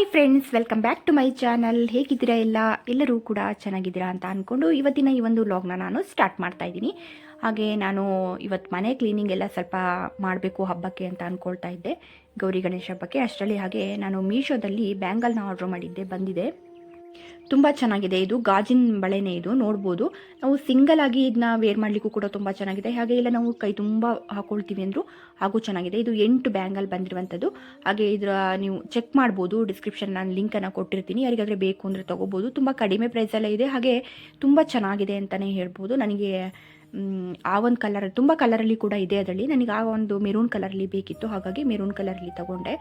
Hi friends welcome back to my channel ಹೇಗಿದ್ದೀರಾ ಎಲ್ಲ? ಎಲ್ಲರೂ ಕೂಡ ಚೆನ್ನಾಗಿದ್ದೀರಾ ಅಂತ ಅಂದ್ಕೊಂಡು ಇವತ್ತಿನ ಈ ಒಂದು ವ್ಲಾಗ್ನ ನಾನು ಸ್ಟಾರ್ಟ್ ಮಾಡ್ತಾ ಇದ್ದೀನಿ. ಹಾಗೆ ನಾನು ಇವತ್ತು ಮನೆ ಕ್ಲೀನಿಂಗ್ ಎಲ್ಲ ಸ್ವಲ್ಪ ಮಾಡಬೇಕು ಹಬ್ಬಕ್ಕೆ ಅಂತ ಅಂದ್ಕೊಳ್ತಾ ಇದ್ದೆ. ಗೌರಿ ಗಣೇಶ ಹಬ್ಬಕ್ಕೆ. ಅಷ್ಟರಲ್ಲಿ ಹಾಗೆ ನಾನು ಮೀಶೋದಲ್ಲಿ ಬ್ಯಾಂಗಲ್ನ ಆರ್ಡ್ರ್ ಮಾಡಿದ್ದೆ, ಬಂದಿದೆ. ತುಂಬ ಚೆನ್ನಾಗಿದೆ. ಇದು ಗಾಜಿನ ಬಳೆನೇ ಇದು. ನೋಡ್ಬೋದು. ನಾವು ಸಿಂಗಲ್ ಆಗಿ ಇದನ್ನ ವೇರ್ ಮಾಡಲಿಕ್ಕೂ ಕೂಡ ತುಂಬ ಚೆನ್ನಾಗಿದೆ. ಹಾಗೆ ಇಲ್ಲ, ನಾವು ಕೈ ತುಂಬ ಹಾಕೊಳ್ತೀವಿ ಅಂದರೂ ಹಾಗೂ ಚೆನ್ನಾಗಿದೆ. ಇದು ಎಂಟು ಬ್ಯಾಂಗಲ್ ಬಂದಿರುವಂಥದ್ದು ಹಾಗೆ ಇದರ ನೀವು ಚೆಕ್ ಮಾಡ್ಬೋದು. ಡಿಸ್ಕ್ರಿಪ್ಷನ್ ನಾನು ಲಿಂಕನ್ನು ಕೊಟ್ಟಿರ್ತೀನಿ. ಯಾರಿಗಾದರೆ ಬೇಕು ಅಂದರೆ ತೊಗೋಬೋದು. ತುಂಬ ಕಡಿಮೆ ಪ್ರೈಸಲ್ಲೇ ಇದೆ. ಹಾಗೆ ತುಂಬ ಚೆನ್ನಾಗಿದೆ ಅಂತಲೇ ಹೇಳ್ಬೋದು. ನನಗೆ ಆ ಒಂದು ಕಲರ್ ತುಂಬ ಕಲರಲ್ಲಿ ಕೂಡ ಇದೆ ಅದರಲ್ಲಿ. ನನಗೆ ಆ ಒಂದು ಮೆರೂನ್ ಕಲರಲ್ಲಿ ಬೇಕಿತ್ತು. ಹಾಗಾಗಿ ಮೆರೂನ್ ಕಲರಲ್ಲಿ ತಗೊಂಡೆ.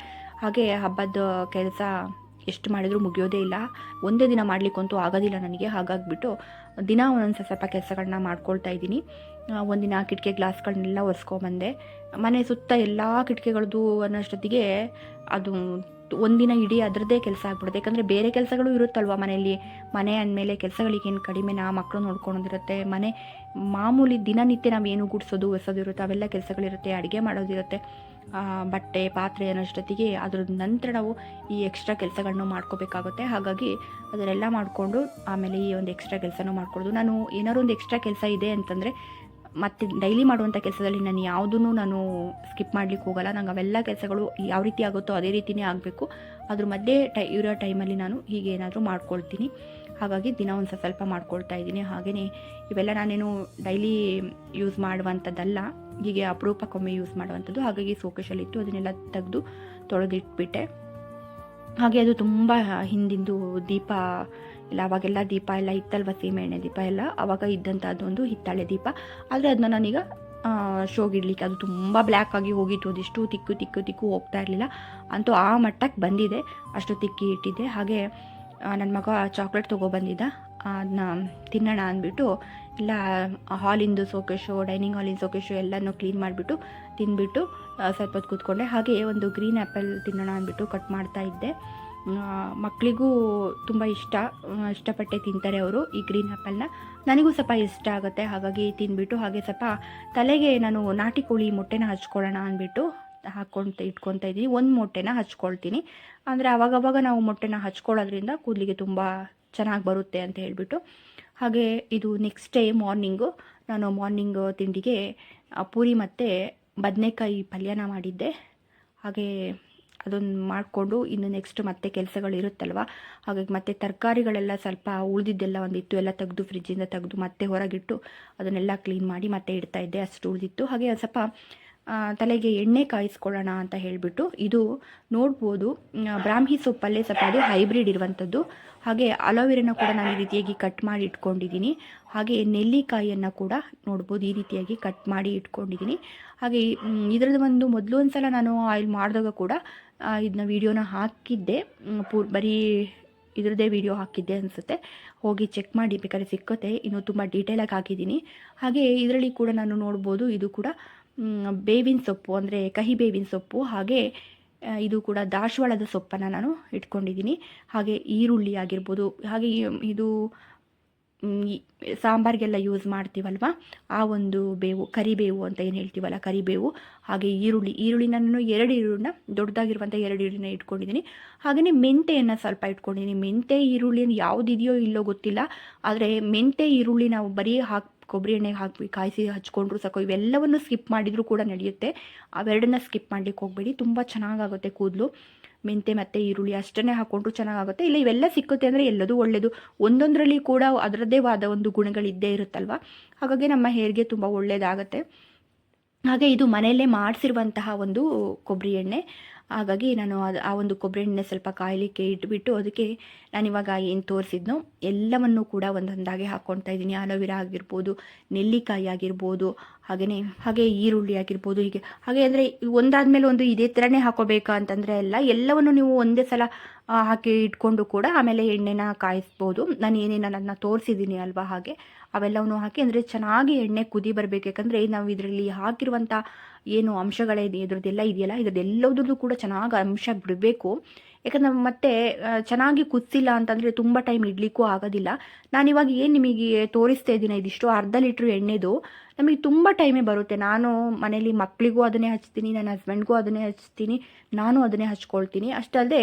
ಹಾಗೆ ಹಬ್ಬದ ಕೆಲಸ ಎಷ್ಟು ಮಾಡಿದರೂ ಮುಗಿಯೋದೇ ಇಲ್ಲ. ಒಂದೇ ದಿನ ಮಾಡಲಿಕ್ಕಂತೂ ಆಗೋದಿಲ್ಲ ನನಗೆ. ಹಾಗಾಗಿಬಿಟ್ಟು ದಿನ ಒಂದೊಂದು ಸ್ವಲ್ಪ ಕೆಲಸಗಳನ್ನ ಮಾಡ್ಕೊಳ್ತಾ ಇದ್ದೀನಿ. ಒಂದಿನ ಕಿಟಕಿ ಗ್ಲಾಸ್ಗಳನ್ನೆಲ್ಲ ಒರೆಸ್ಕೊಂಬಂದೆ. ಮನೆ ಸುತ್ತ ಎಲ್ಲ ಕಿಟಕಿಗಳದ್ದು ಅನ್ನೋಷ್ಟೊತ್ತಿಗೆ ಅದು ಒಂದಿನ ಇಡೀ ಅದರದ್ದೇ ಕೆಲಸ ಆಗ್ಬಿಡುತ್ತೆ. ಯಾಕಂದರೆ ಬೇರೆ ಕೆಲಸಗಳು ಇರುತ್ತಲ್ವ ಮನೆಯಲ್ಲಿ? ಮನೆ ಅಂದಮೇಲೆ ಕೆಲಸಗಳಿಗೇನು ಕಡಿಮೆನಾ ಮಕ್ಕಳು ನೋಡ್ಕೊಳೋದಿರುತ್ತೆ. ಮನೆ ಮಾಮೂಲಿ ದಿನನಿತ್ಯ ನಾವು ಏನು ಗುಡಿಸೋದು, ಒರೆಸೋದು ಇರುತ್ತೆ. ಅವೆಲ್ಲ ಕೆಲಸಗಳಿರುತ್ತೆ, ಅಡುಗೆ ಮಾಡೋದಿರುತ್ತೆ. ಬಟ್ಟೆ, ಪಾತ್ರೆ ಅನ್ನೋಷ್ಟೊತ್ತಿಗೆ ಅದ್ರ ನಂತರ ನಾವು ಈ ಎಕ್ಸ್ಟ್ರಾ ಕೆಲಸಗಳನ್ನು ಮಾಡ್ಕೋಬೇಕಾಗುತ್ತೆ. ಹಾಗಾಗಿ ಅದನ್ನೆಲ್ಲ ಮಾಡಿಕೊಂಡು ಆಮೇಲೆ ಈ ಒಂದು ಎಕ್ಸ್ಟ್ರಾ ಕೆಲಸನೂ ಮಾಡ್ಕೊಡೋದು. ನಾನು ಏನಾದ್ರು ಒಂದು ಎಕ್ಸ್ಟ್ರಾ ಕೆಲಸ ಇದೆ ಅಂತಂದರೆ ಮತ್ತು ಡೈಲಿ ಮಾಡುವಂಥ ಕೆಲಸದಲ್ಲಿ ನಾನು ಯಾವುದೂ ನಾನು ಸ್ಕಿಪ್ ಮಾಡ್ಲಿಕ್ಕೆ ಹೋಗಲ್ಲ. ನಂಗೆ ಅವೆಲ್ಲ ಕೆಲಸಗಳು ಯಾವ ರೀತಿ ಆಗುತ್ತೋ ಅದೇ ರೀತಿಯೇ ಆಗಬೇಕು. ಅದ್ರ ಮಧ್ಯೆ ಟೈ ಇರೋ ಟೈಮಲ್ಲಿ ನಾನು ಹೀಗೆ ಏನಾದರೂ ಮಾಡ್ಕೊಳ್ತೀನಿ. ಹಾಗಾಗಿ ದಿನ ಒಂದು ಸ್ವಲ್ಪ ಮಾಡ್ಕೊಳ್ತಾ ಇದ್ದೀನಿ. ಹಾಗೆಯೇ ಇವೆಲ್ಲ ನಾನೇನು ಡೈಲಿ ಯೂಸ್ ಮಾಡುವಂಥದ್ದಲ್ಲ, ಹೀಗೆ ಅಪರೂಪಕ್ಕೊಮ್ಮೆ ಯೂಸ್ ಮಾಡುವಂಥದ್ದು. ಹಾಗಾಗಿ ಸೋಕೇಶಲ್ಲಿತ್ತು ಅದನ್ನೆಲ್ಲ ತೆಗೆದು ತೊಳೆದಿಟ್ಬಿಟ್ಟೆ. ಹಾಗೆ ಅದು ತುಂಬ ಹಿಂದಿಂದು ದೀಪ ಇಲ್ಲ ಅವಾಗೆಲ್ಲ ದೀಪ ಎಲ್ಲ ಇತ್ತಲ್ವ, ಸೀಮೆಎಣ್ಣೆ ದೀಪ ಎಲ್ಲ? ಅವಾಗ ಇದ್ದಂಥ ಅದೊಂದು ಹಿತ್ತಾಳೆ ದೀಪ. ಆದರೆ ಅದನ್ನ ನಾನೀಗ ಶೋಗಿಡ್ಲಿಕ್ಕೆ ಅದು ತುಂಬ ಬ್ಲ್ಯಾಕ್ ಆಗಿ ಹೋಗಿತ್ತು. ಅದಿಷ್ಟು ತಿಕ್ಕು ತಿಕ್ಕು ತಿಕ್ಕು ಹೋಗ್ತಾ ಇರಲಿಲ್ಲ. ಅಂತೂ ಆ ಮಟ್ಟಕ್ಕೆ ಬಂದಿದೆ. ಅಷ್ಟು ತಿಕ್ಕಿ ಇಟ್ಟಿದ್ದೆ. ಹಾಗೆ ನನ್ನ ಮಗ ಚಾಕ್ಲೇಟ್ ತೊಗೊಬಂದಿದ್ದ ಅದನ್ನ ತಿನ್ನೋಣ ಅಂದ್ಬಿಟ್ಟು, ಇಲ್ಲ ಹಾಲಿಂದು ಸೋಕೇಶು ಡೈನಿಂಗ್ ಹಾಲಿನ ಸೋಕೇಶು ಎಲ್ಲನೂ ಕ್ಲೀನ್ ಮಾಡಿಬಿಟ್ಟು, ತಿಂದ್ಬಿಟ್ಟು ಸ್ವಲ್ಪ ಹೊತ್ತು ಕೂತ್ಕೊಂಡೆ. ಹಾಗೆ ಒಂದು ಗ್ರೀನ್ ಆ್ಯಪಲ್ ತಿನ್ನೋಣ ಅಂದ್ಬಿಟ್ಟು ಕಟ್ ಮಾಡ್ತಾ ಇದ್ದೆ. ಮಕ್ಕಳಿಗೂ ತುಂಬ ಇಷ್ಟ ಇಷ್ಟಪಟ್ಟೆ ತಿಂತಾರೆ ಅವರು ಈ ಗ್ರೀನ್ ಆ್ಯಪಲ್ನ ನನಗೂ ಸ್ವಲ್ಪ ಇಷ್ಟ ಆಗುತ್ತೆ, ಹಾಗಾಗಿ ತಿಂದ್ಬಿಟ್ಟು, ಹಾಗೆ ಸ್ವಲ್ಪ ತಲೆಗೆ ನಾನು ನಾಟಿ ಕೋಳಿ ಮೊಟ್ಟೆನ ಹಚ್ಕೊಳ್ಳೋಣ ಅಂದ್ಬಿಟ್ಟು ಹಾಕ್ಕೊಂತ ಇಟ್ಕೊತಾ ಇದ್ದೀನಿ ಒಂದು ಮೊಟ್ಟೆನ ಹಚ್ಕೊಳ್ತೀನಿ. ಅಂದರೆ ಅವಾಗವಾಗ ನಾವು ಮೊಟ್ಟೆನ ಹಚ್ಕೊಳ್ಳೋದ್ರಿಂದ ಕೂದಲಿಗೆ ತುಂಬ ಚೆನ್ನಾಗಿ ಬರುತ್ತೆ ಅಂತ ಹೇಳ್ಬಿಟ್ಟು. ಹಾಗೆ ಇದು ನೆಕ್ಸ್ಟ್ ಡೇ ಮಾರ್ನಿಂಗು ನಾನು ಮಾರ್ನಿಂಗ್ ತಿಂಡಿಗೆ ಪೂರಿ ಮತ್ತು ಬದನೆಕಾಯಿ ಪಲ್ಯನ ಮಾಡಿದ್ದೆ. ಹಾಗೆ ಅದನ್ನು ಮಾಡಿಕೊಂಡು ಇನ್ನು ನೆಕ್ಸ್ಟ್ ಮತ್ತೆ ಕೆಲಸಗಳು ಇರುತ್ತಲ್ವ? ಹಾಗಾಗಿ ಮತ್ತೆ ತರಕಾರಿಗಳೆಲ್ಲ ಸ್ವಲ್ಪ ಉಳಿದಿದ್ದೆಲ್ಲ ಒಂದಿತ್ತು, ಎಲ್ಲ ತೆಗೆದು ಫ್ರಿಜ್ಜಿಂದ ತೆಗೆದು ಮತ್ತೆ ಹೊರಗಿಟ್ಟು ಅದನ್ನೆಲ್ಲ ಕ್ಲೀನ್ ಮಾಡಿ ಮತ್ತೆ ಇಡ್ತಾ ಇದ್ದೆ. ಅಷ್ಟು ಉಳಿದಿತ್ತು. ಹಾಗೆ ಸ್ವಲ್ಪ ತಲೆಗೆ ಎಣ್ಣೆ ಕಾಯಿಸ್ಕೊಳ್ಳೋಣ ಅಂತ ಹೇಳಿಬಿಟ್ಟು ಇದು ನೋಡ್ಬೋದು. ಬ್ರಾಹ್ಮಿ ಸೊಪ್ಪಲ್ಲೇ ಸ್ವಲ್ಪ ಅದು ಹೈಬ್ರಿಡ್ ಇರುವಂಥದ್ದು. ಹಾಗೆ ಅಲೋವೆರಾನ ಕೂಡ ನಾನು ಈ ರೀತಿಯಾಗಿ ಕಟ್ ಮಾಡಿ ಇಟ್ಕೊಂಡಿದ್ದೀನಿ. ಹಾಗೆ ನೆಲ್ಲಿಕಾಯಿಯನ್ನು ಕೂಡ ನೋಡ್ಬೋದು ಈ ರೀತಿಯಾಗಿ ಕಟ್ ಮಾಡಿ ಇಟ್ಕೊಂಡಿದ್ದೀನಿ. ಹಾಗೆ ಇದರದ್ದು ಒಂದು ಮೊದಲು ಒಂದು ಸಲ ನಾನು ಆಯಿಲ್ ಮಾಡಿದಾಗ ಕೂಡ ಇದನ್ನ ವೀಡಿಯೋನ ಹಾಕಿದ್ದೆ. ಪೂರ್ ಬರೀ ಇದ್ರದ್ದೇ ವಿಡಿಯೋ ಹಾಕಿದ್ದೆ ಅನಿಸುತ್ತೆ. ಹೋಗಿ ಚೆಕ್ ಮಾಡಿ, ಬೇಕಾದ್ರೆ ಸಿಕ್ಕತ್ತೆ. ಇನ್ನೂ ತುಂಬ ಡೀಟೇಲಾಗಿ ಹಾಕಿದ್ದೀನಿ. ಹಾಗೆ ಇದರಲ್ಲಿ ಕೂಡ ನಾನು ನೋಡ್ಬೋದು, ಇದು ಕೂಡ ಬೇವಿನ ಸೊಪ್ಪು, ಅಂದರೆ ಕಹಿ ಬೇವಿನ ಸೊಪ್ಪು, ಹಾಗೆ ಇದು ಕೂಡ ದಾಶವಾಳದ ಸೊಪ್ಪನ್ನು ನಾನು ಇಟ್ಕೊಂಡಿದ್ದೀನಿ. ಹಾಗೆ ಈರುಳ್ಳಿ ಆಗಿರ್ಬೋದು, ಹಾಗೆ ಇದು ಸಾಂಬಾರ್ಗೆಲ್ಲ ಯೂಸ್ ಮಾಡ್ತೀವಲ್ವ? ಆ ಒಂದು ಬೇವು, ಕರಿಬೇವು ಅಂತ ಏನು ಹೇಳ್ತೀವಲ್ಲ, ಕರಿಬೇವು, ಹಾಗೆ ಈರುಳ್ಳಿ. ಈರುಳ್ಳಿನ ನಾನು ಎರಡು ಈರುಳ್ಳಿನ ದೊಡ್ಡದಾಗಿರುವಂಥ ಎರಡು ಈರುಳ್ಳಿನ ಇಟ್ಕೊಂಡಿದ್ದೀನಿ. ಹಾಗೆಯೇ ಮೆಂತೆಯನ್ನು ಸ್ವಲ್ಪ ಇಟ್ಕೊಂಡಿದ್ದೀನಿ. ಮೆಂತೆ, ಈರುಳ್ಳಿ ಯಾವುದಿದೆಯೋ ಇಲ್ಲೋ ಗೊತ್ತಿಲ್ಲ. ಆದರೆ ಮೆಂತೆ, ಈರುಳ್ಳಿ ನಾವು ಬರೀ ಹಾಕಿ ಕೊಬ್ಬರಿ ಎಣ್ಣೆಗೆ ಹಾಕಿ ಕಾಯಿಸಿ ಹಚ್ಕೊಂಡ್ರು ಸಾಕು. ಇವೆಲ್ಲವನ್ನು ಸ್ಕಿಪ್ ಮಾಡಿದರೂ ಕೂಡ ನಡೆಯುತ್ತೆ. ಅವೆರಡನ್ನ ಸ್ಕಿಪ್ ಮಾಡ್ಲಿಕ್ಕೆ ಹೋಗಬೇಡಿ. ತುಂಬ ಚೆನ್ನಾಗಾಗುತ್ತೆ ಕೂದಲು. ಮೆಂತೆ ಮತ್ತು ಈರುಳ್ಳಿ ಅಷ್ಟನ್ನೇ ಹಾಕ್ಕೊಂಡ್ರು ಚೆನ್ನಾಗಾಗುತ್ತೆ. ಇಲ್ಲ, ಇವೆಲ್ಲ ಸಿಕ್ಕುತ್ತೆ ಅಂದರೆ ಎಲ್ಲದೂ ಒಳ್ಳೆಯದು ಒಂದೊಂದರಲ್ಲಿ ಕೂಡ ಅದರದ್ದೇ ಆದ ಒಂದು ಗುಣಗಳಿದ್ದೇ ಇರುತ್ತಲ್ವ? ಹಾಗಾಗಿ ನಮ್ಮ ಹೇರ್ಗೆ ತುಂಬ ಒಳ್ಳೆಯದಾಗತ್ತೆ ಹಾಗೆ ಇದು ಮನೆಯಲ್ಲೇ ಮಾಡಿಸಿರುವಂತಹ ಒಂದು ಕೊಬ್ಬರಿ ಎಣ್ಣೆ. ಹಾಗಾಗಿ ನಾನು ಅದು ಆ ಒಂದು ಕೊಬ್ಬರಿ ಎಣ್ಣೆ ಸ್ವಲ್ಪ ಕಾಯಲಿಕ್ಕೆ ಇಟ್ಬಿಟ್ಟು ಅದಕ್ಕೆ ನಾನಿವಾಗ ಏನು ತೋರಿಸಿದ್ನೋ ಎಲ್ಲವನ್ನು ಕೂಡ ಒಂದೊಂದಾಗಿ ಹಾಕ್ಕೊಳ್ತಾ ಇದ್ದೀನಿ. ಆಲೋವೆರಾ ಆಗಿರ್ಬೋದು, ನೆಲ್ಲಿಕಾಯಿ ಆಗಿರ್ಬೋದು ಹಾಗೆಯೇ ಹಾಗೆ ಈರುಳ್ಳಿ ಆಗಿರ್ಬೋದು, ಹೀಗೆ. ಹಾಗೆ ಅಂದರೆ ಒಂದಾದ್ಮೇಲೆ ಒಂದು ಇದೇ ಥರನೇ ಹಾಕೋಬೇಕಾ ಅಂತಂದರೆ ಎಲ್ಲ ಎಲ್ಲವನ್ನು ನೀವು ಒಂದೇ ಸಲ ಹಾಕಿ ಇಟ್ಕೊಂಡು ಕೂಡ ಆಮೇಲೆ ಎಣ್ಣೆನ ಕಾಯಿಸ್ಬೋದು. ನಾನು ಏನೇನು ಅದನ್ನ ತೋರಿಸಿದ್ದೀನಿ ಅಲ್ವಾ ಹಾಗೆ, ಅವೆಲ್ಲವನ್ನು ಹಾಕಿ ಅಂದರೆ ಚೆನ್ನಾಗಿ ಎಣ್ಣೆ ಕುದಿ ಬರಬೇಕು. ಯಾಕಂದರೆ ನಾವು ಇದರಲ್ಲಿ ಹಾಕಿರುವಂಥ ಏನು ಅಂಶಗಳೇ ಇದ್ರದ್ದೆಲ್ಲ ಇದೆಯಲ್ಲ? ಇದ್ರದ್ದೆಲ್ಲದ್ರದ್ದು ಕೂಡ ಚೆನ್ನಾಗಿ ಅಂಶ ಬಿಡಬೇಕು. ಯಾಕಂದ್ರೆ ಮತ್ತೆ ಚೆನ್ನಾಗಿ ಕುದಿಸಿಲ್ಲ ಅಂತಂದರೆ ತುಂಬ ಟೈಮ್ ಇಡ್ಲಿಕ್ಕೂ ಆಗೋದಿಲ್ಲ. ನಾನಿವಾಗ ಏನು ನಿಮಗೆ ತೋರಿಸ್ತಾ ಇದ್ದೀನಿ, ಇದಿಷ್ಟು ಅರ್ಧ ಲೀಟ್ರ್ ಎಣ್ಣೆದು. ನಮಗೆ ತುಂಬ ಟೈಮೇ ಬರುತ್ತೆ. ನಾನು ಮನೇಲಿ ಮಕ್ಕಳಿಗೂ ಅದನ್ನೇ ಹಚ್ತೀನಿ, ನನ್ನ ಹಸ್ಬೆಂಡ್ಗೂ ಅದನ್ನೇ ಹಚ್ತೀನಿ, ನಾನು ಅದನ್ನೇ ಹಚ್ಕೊಳ್ತೀನಿ. ಅಷ್ಟಲ್ಲದೆ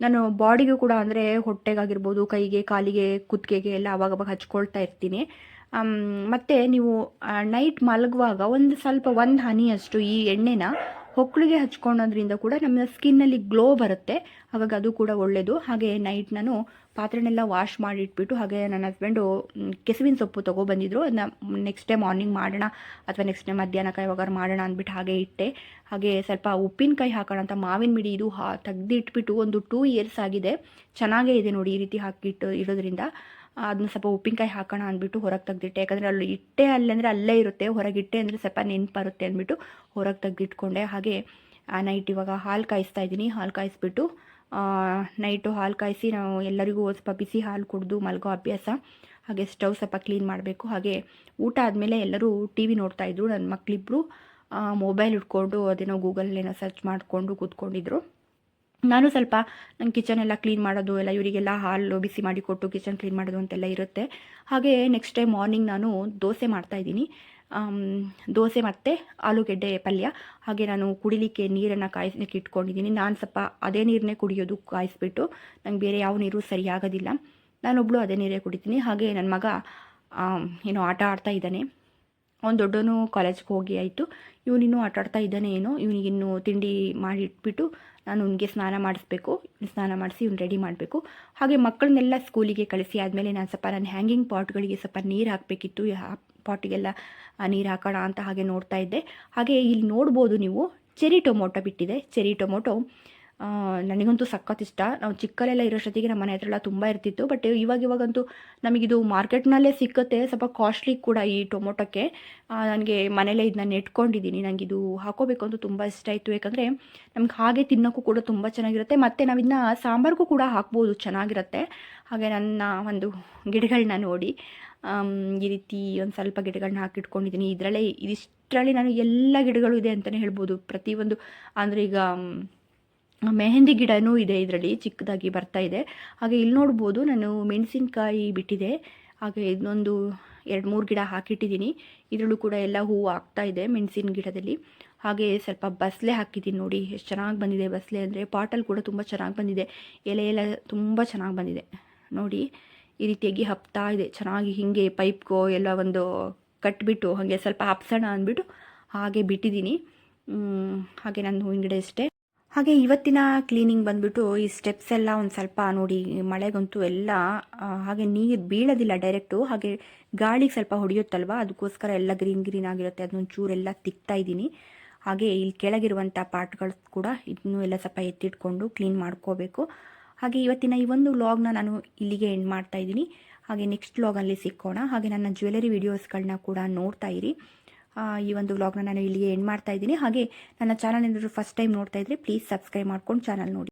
ನಾನು ಬಾಡಿಗೂ ಕೂಡ ಅಂದರೆ ಹೊಟ್ಟೆಗಾಗಿರ್ಬೋದು, ಕೈಗೆ, ಕಾಲಿಗೆ, ಕುತ್ತಿಗೆಗೆ ಎಲ್ಲ ಅವಾಗವಾಗ ಹಚ್ಕೊಳ್ತಾ ಇರ್ತೀನಿ. ಮತ್ತೆ ನೀವು ನೈಟ್ ಮಲಗುವಾಗ ಒಂದು ಸ್ವಲ್ಪ ಒಂದು ಹನಿಯಷ್ಟು ಈ ಎಣ್ಣೆನ ಹೊಕ್ಕಳಿಗೆ ಹಚ್ಕೊಳೋದ್ರಿಂದ ಕೂಡ ನಮ್ಮ ಸ್ಕಿನ್ನಲ್ಲಿ ಗ್ಲೋ ಬರುತ್ತೆ. ಹಾಗಾಗಿ ಅದು ಕೂಡ ಒಳ್ಳೆಯದು ಹಾಗೆ ನೈಟ್ ನಾನು ಪಾತ್ರೆನೆಲ್ಲ ವಾಶ್ ಮಾಡಿ ಇಟ್ಬಿಟ್ಟು ಹಾಗೆ ನನ್ನ ಹಸ್ಬೆಂಡು ಕೆಸುವಿನ ಸೊಪ್ಪು ತೊಗೊಬಂದಿದ್ರು. ಅದನ್ನ ನೆಕ್ಸ್ಟ್ ಡೇ ಮಾರ್ನಿಂಗ್ ಮಾಡೋಣ ಅಥವಾ ನೆಕ್ಸ್ಟ್ ಡೇ ಮಧ್ಯಾಹ್ನಕ್ಕೆ ಯಾವಾಗಾರು ಮಾಡೋಣ ಅಂದ್ಬಿಟ್ಟು ಹಾಗೆ ಇಟ್ಟೆ. ಹಾಗೆ ಸ್ವಲ್ಪ ಉಪ್ಪಿನಕಾಯಿ ಹಾಕೋಣ ಅಂತ ಮಾವಿನ ಮಿಡಿ ಇದು ಹಾ, ತೆಗ್ದಿಟ್ಬಿಟ್ಟು ಒಂದು ಟೂ ಇಯರ್ಸ್ ಆಗಿದೆ. ಚೆನ್ನಾಗೇ ಇದೆ ನೋಡಿ ಈ ರೀತಿ ಹಾಕಿಟ್ಟು ಇರೋದ್ರಿಂದ. ಅದನ್ನ ಸ್ವಲ್ಪ ಉಪ್ಪಿನಕಾಯಿ ಹಾಕೋಣ ಅಂದ್ಬಿಟ್ಟು ಹೊರಗೆ ತೆಗ್ದಿಟ್ಟೆ. ಯಾಕಂದರೆ ಅಲ್ಲಿ ಇಟ್ಟೆ ಅಲ್ಲಿ ಅಂದರೆ ಅಲ್ಲೇ ಇರುತ್ತೆ, ಹೊರಗೆ ಇಟ್ಟೆ ಅಂದರೆ ಸ್ವಲ್ಪ ನೆನ್ಪು ಬರುತ್ತೆ ಅಂದ್ಬಿಟ್ಟು ಹೊರಗೆ ತೆಗೆದಿಟ್ಕೊಂಡೆ. ಹಾಗೆ ನೈಟ್ ಇವಾಗ ಹಾಲು ಕಾಯಿಸ್ತಾ ಇದ್ದೀನಿ. ಹಾಲು ಕಾಯಿಸ್ಬಿಟ್ಟು ನೈಟು ಹಾಲು ಕಾಯಿಸಿ ನಾವು ಎಲ್ಲರಿಗೂ ಸ್ವಲ್ಪ ಬಿಸಿ ಹಾಲು ಕುಡಿದು ಮಲಗೋ ಅಭ್ಯಾಸ. ಹಾಗೆ ಸ್ಟವ್ ಸ್ವಲ್ಪ ಕ್ಲೀನ್ ಮಾಡಬೇಕು. ಹಾಗೆ ಊಟ ಆದಮೇಲೆ ಎಲ್ಲರೂ ಟಿ ವಿ ನೋಡ್ತಾಯಿದ್ರು ನನ್ನ ಮಕ್ಕಳಿಬ್ರು ಮೊಬೈಲ್ ಇಟ್ಕೊಂಡು ಅದೇನೋ ಗೂಗಲ್ ಏನೋ ಸರ್ಚ್ ಮಾಡಿಕೊಂಡು ಕೂತ್ಕೊಂಡಿದ್ರು. ನಾನು ಸ್ವಲ್ಪ ನನ್ನ ಕಿಚನ್ ಎಲ್ಲ ಕ್ಲೀನ್ ಮಾಡೋದು, ಎಲ್ಲ ಇವರಿಗೆಲ್ಲ ಹಾಲು ಬಿಸಿ ಮಾಡಿ ಕೊಟ್ಟು ಕಿಚನ್ ಕ್ಲೀನ್ ಮಾಡೋದು ಅಂತೆಲ್ಲ ಇರುತ್ತೆ. ಹಾಗೆ ನೆಕ್ಸ್ಟ್ ಟೈಮ್ ಮಾರ್ನಿಂಗ್ ನಾನು ದೋಸೆ ಮಾಡ್ತಾಯಿದ್ದೀನಿ ದೋಸೆ ಮತ್ತು ಆಲೂಗೆಡ್ಡೆ ಪಲ್ಯ. ಹಾಗೆ ನಾನು ಕುಡಿಲಿಕ್ಕೆ ನೀರನ್ನು ಕಾಯಿಸ್ಲಿಕ್ಕೆ ಇಟ್ಕೊಂಡಿದ್ದೀನಿ. ನಾನು ಸ್ವಲ್ಪ ಅದೇ ನೀರನ್ನೇ ಕುಡಿಯೋದು ಕಾಯಿಸ್ಬಿಟ್ಟು, ನಂಗೆ ಬೇರೆ ಯಾವ ನೀರು ಸರಿಯಾಗೋದಿಲ್ಲ ನಾನೊಬ್ಬಳು ಅದೇ ನೀರೇ ಕುಡಿತೀನಿ. ಹಾಗೆ ನನ್ನ ಮಗ ಏನೋ ಆಟ ಆಡ್ತಾ ಇದ್ದಾನೆ. ಅವ್ನು ದೊಡ್ಡವನು ಕಾಲೇಜ್ಗೆ ಹೋಗಿ ಆಯಿತು. ಇವನಿನ್ನೂ ಆಟಾಡ್ತಾ ಇದ್ದಾನೆ ಏನೋ. ಇವನಿಗಿನ್ನೂ ತಿಂಡಿ ಮಾಡಿ ಇಟ್ಬಿಟ್ಟು ನಾನು ಅವನಿಗೆ ಸ್ನಾನ ಮಾಡಿಸ್ಬೇಕು. ಸ್ನಾನ ಮಾಡಿಸಿ ಇವ್ನು ರೆಡಿ ಮಾಡಬೇಕು. ಹಾಗೆ ಮಕ್ಕಳನ್ನೆಲ್ಲ ಸ್ಕೂಲಿಗೆ ಕಳಿಸಿ ಆದಮೇಲೆ ನಾನು ಸ್ವಲ್ಪ ನಾನು ಹ್ಯಾಂಗಿಂಗ್ ಪಾಟ್ಗಳಿಗೆ ಸ್ವಲ್ಪ ನೀರು ಹಾಕಬೇಕಿತ್ತು. ಪಾಟಿಗೆಲ್ಲ ನೀರು ಹಾಕೋಣ ಅಂತ ಹಾಗೆ ನೋಡ್ತಾ ಇದ್ದೆ. ಹಾಗೆ ಇಲ್ಲಿ ನೋಡ್ಬೋದು ನೀವು ಚೆರಿ ಟೊಮೊಟೊ ಬಿಟ್ಟಿದೆ. ಚೆರಿ ಟೊಮೊಟೊ ನನಗಂತೂ ಸಖತ್ ಇಷ್ಟ. ನಾವು ಚಿಕ್ಕಲೆಲ್ಲ ಇರೋಷ್ಟೊತ್ತಿಗೆ ನಮ್ಮ ಮನೆ ಹತ್ರ ಎಲ್ಲ ತುಂಬ ಇರ್ತಿತ್ತು. ಬಟ್ ಇವಾಗ ಇವಾಗಂತೂ ನಮಗಿದು ಮಾರ್ಕೆಟ್ನಲ್ಲೇ ಸಿಕ್ಕತ್ತೆ. ಸ್ವಲ್ಪ ಕಾಸ್ಟ್ಲಿ ಕೂಡ ಈ ಟೊಮೊಟೊಕ್ಕೆ. ನನಗೆ ಮನೇಲೇ ಇದನ್ನ ನೆಟ್ಕೊಂಡಿದ್ದೀನಿ ನನಗಿದು ಹಾಕೋಬೇಕು ಅಂತ ತುಂಬ ಇಷ್ಟ ಆಯಿತು ಯಾಕಂದರೆ ನಮ್ಗೆ ಹಾಗೆ ತಿನ್ನೋಕ್ಕೂ ಕೂಡ ತುಂಬ ಚೆನ್ನಾಗಿರುತ್ತೆ. ಮತ್ತು ನಾವು ಇದನ್ನ ಸಾಂಬಾರ್ಗೂ ಕೂಡ ಹಾಕ್ಬೋದು. ಚೆನ್ನಾಗಿರುತ್ತೆ. ಹಾಗೆ ನನ್ನ ಒಂದು ಗಿಡಗಳನ್ನ ನೋಡಿ. ಈ ರೀತಿ ಒಂದು ಸ್ವಲ್ಪ ಗಿಡಗಳನ್ನ ಹಾಕಿಟ್ಕೊಂಡಿದ್ದೀನಿ ಇದರಲ್ಲೇ ಇದಿಷ್ಟರಲ್ಲಿ ನಾನು ಎಲ್ಲ ಗಿಡಗಳು ಇದೆ ಅಂತಲೇ ಹೇಳ್ಬೋದು. ಪ್ರತಿಯೊಂದು ಅಂದರೆ ಈಗ ಮೆಹಂದಿ ಗಿಡನೂ ಇದೆ ಇದರಲ್ಲಿ, ಚಿಕ್ಕದಾಗಿ ಬರ್ತಾ ಇದೆ. ಹಾಗೆ ಇಲ್ಲಿ ನೋಡ್ಬೋದು ನಾನು ಮೆಣಸಿನ್ಕಾಯಿ ಬಿಟ್ಟಿದೆ. ಹಾಗೆ ಇನ್ನೊಂದು ಎರಡು ಮೂರು ಗಿಡ ಹಾಕಿಟ್ಟಿದ್ದೀನಿ. ಇದರಲ್ಲೂ ಕೂಡ ಎಲ್ಲ ಹೂವು ಆಗ್ತಾ ಇದೆ ಮೆಣಸಿನ ಗಿಡದಲ್ಲಿ. ಹಾಗೆ ಸ್ವಲ್ಪ ಬಸಳೆ ಹಾಕಿದ್ದೀನಿ ನೋಡಿ, ಎಷ್ಟು ಚೆನ್ನಾಗಿ ಬಂದಿದೆ ಬಸಳೆ ಅಂದರೆ. ಪಾಟಲ್ಲಿ ಕೂಡ ತುಂಬ ಚೆನ್ನಾಗಿ ಬಂದಿದೆ. ಎಲೆ ಎಲ್ಲ ತುಂಬ ಚೆನ್ನಾಗಿ ಬಂದಿದೆ. ನೋಡಿ, ಈ ರೀತಿಯಾಗಿ ಹಪ್ತಾ ಇದೆ. ಚೆನ್ನಾಗಿ ಹೀಗೆ ಪೈಪ್ಗೋ ಎಲ್ಲ ಒಂದು ಕಟ್ಬಿಟ್ಟು, ಹಾಗೆ ಸ್ವಲ್ಪ ಹಪ್ಸೋಣ ಅಂದ್ಬಿಟ್ಟು ಹಾಗೆ ಬಿಟ್ಟಿದ್ದೀನಿ. ಹಾಗೆ ನನ್ನ ಹೂವಿನ ಗಿಡ ಇಷ್ಟೇ. ಹಾಗೆ ಇವತ್ತಿನ ಕ್ಲೀನಿಂಗ್ ಬಂದ್ಬಿಟ್ಟು ಈ ಸ್ಟೆಪ್ಸ್ ಎಲ್ಲ ಒಂದು ಸ್ವಲ್ಪ ನೋಡಿ, ಮಳೆಗಂತೂ ಎಲ್ಲ ಹಾಗೆ ನೀರು ಬೀಳೋದಿಲ್ಲ ಡೈರೆಕ್ಟು ಹಾಗೆ ಗಾಳಿಗೆ ಸ್ವಲ್ಪ ಹೊಡೆಯುತ್ತಲ್ವ? ಅದಕ್ಕೋಸ್ಕರ ಎಲ್ಲ ಗ್ರೀನ್ ಗ್ರೀನ್ ಆಗಿರುತ್ತೆ. ಅದನ್ನೊಂದು ಚೂರೆಲ್ಲ ತಿಕ್ತಾ ಇದ್ದೀನಿ. ಹಾಗೆ ಇಲ್ಲಿ ಕೆಳಗಿರುವಂಥ ಪಾರ್ಟ್ಗಳು ಕೂಡ ಇದನ್ನು ಎಲ್ಲ ಸ್ವಲ್ಪ ಎತ್ತಿಟ್ಕೊಂಡು ಕ್ಲೀನ್ ಮಾಡ್ಕೋಬೇಕು. ಹಾಗೆ ಇವತ್ತಿನ ಈ ಒಂದು ವ್ಲಾಗ್ನ ನಾನು ಇಲ್ಲಿಗೆ ಎಂಡ್ ಮಾಡ್ತಾ ಇದ್ದೀನಿ. ಹಾಗೆ ನೆಕ್ಸ್ಟ್ ವ್ಲಾಗಲ್ಲಿ ಸಿಕ್ಕೋಣ. ಹಾಗೆ ನನ್ನ ಜ್ಯುವೆಲರಿ ವೀಡಿಯೋಸ್ಗಳನ್ನ ಕೂಡ ನೋಡ್ತಾ ಇರಿ. ಈ ಒಂದು ವ್ಲಾಗ್ನ ನಾನು ಇಲ್ಲಿಗೆ ಎಂಡ್ ಮಾಡ್ತಾ ಇದ್ದೀನಿ. ಹಾಗೆ ನನ್ನ ಚಾನಲ್ ಏನಾದರೂ ಫಸ್ಟ್ ಟೈಮ್ ನೋಡ್ತಾ ಇದ್ರೆ ಪ್ಲೀಸ್ ಸಬ್ಸ್ಕ್ರೈಬ್ ಮಾಡ್ಕೊಂಡು ಚಾನಲ್ ನೋಡಿ.